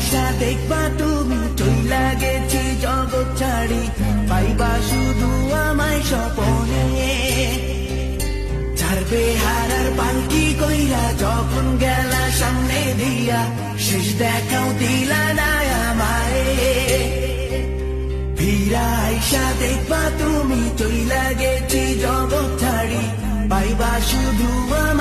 আইসা দেখবা তুমি চইলা গেছি জগৎ ছাড়ি। পাইবা শুধু আমায় স্বপনে। ছাড়বে হারার পালকি কইরা যখন গেলা সামনে দিয়া, শেষ দেখাও দিলা না আমায় ফিরা আইসা দেখবা তুমি চইলা গেছি জগৎ ছাড়ি। পাইবা শুধু আমায়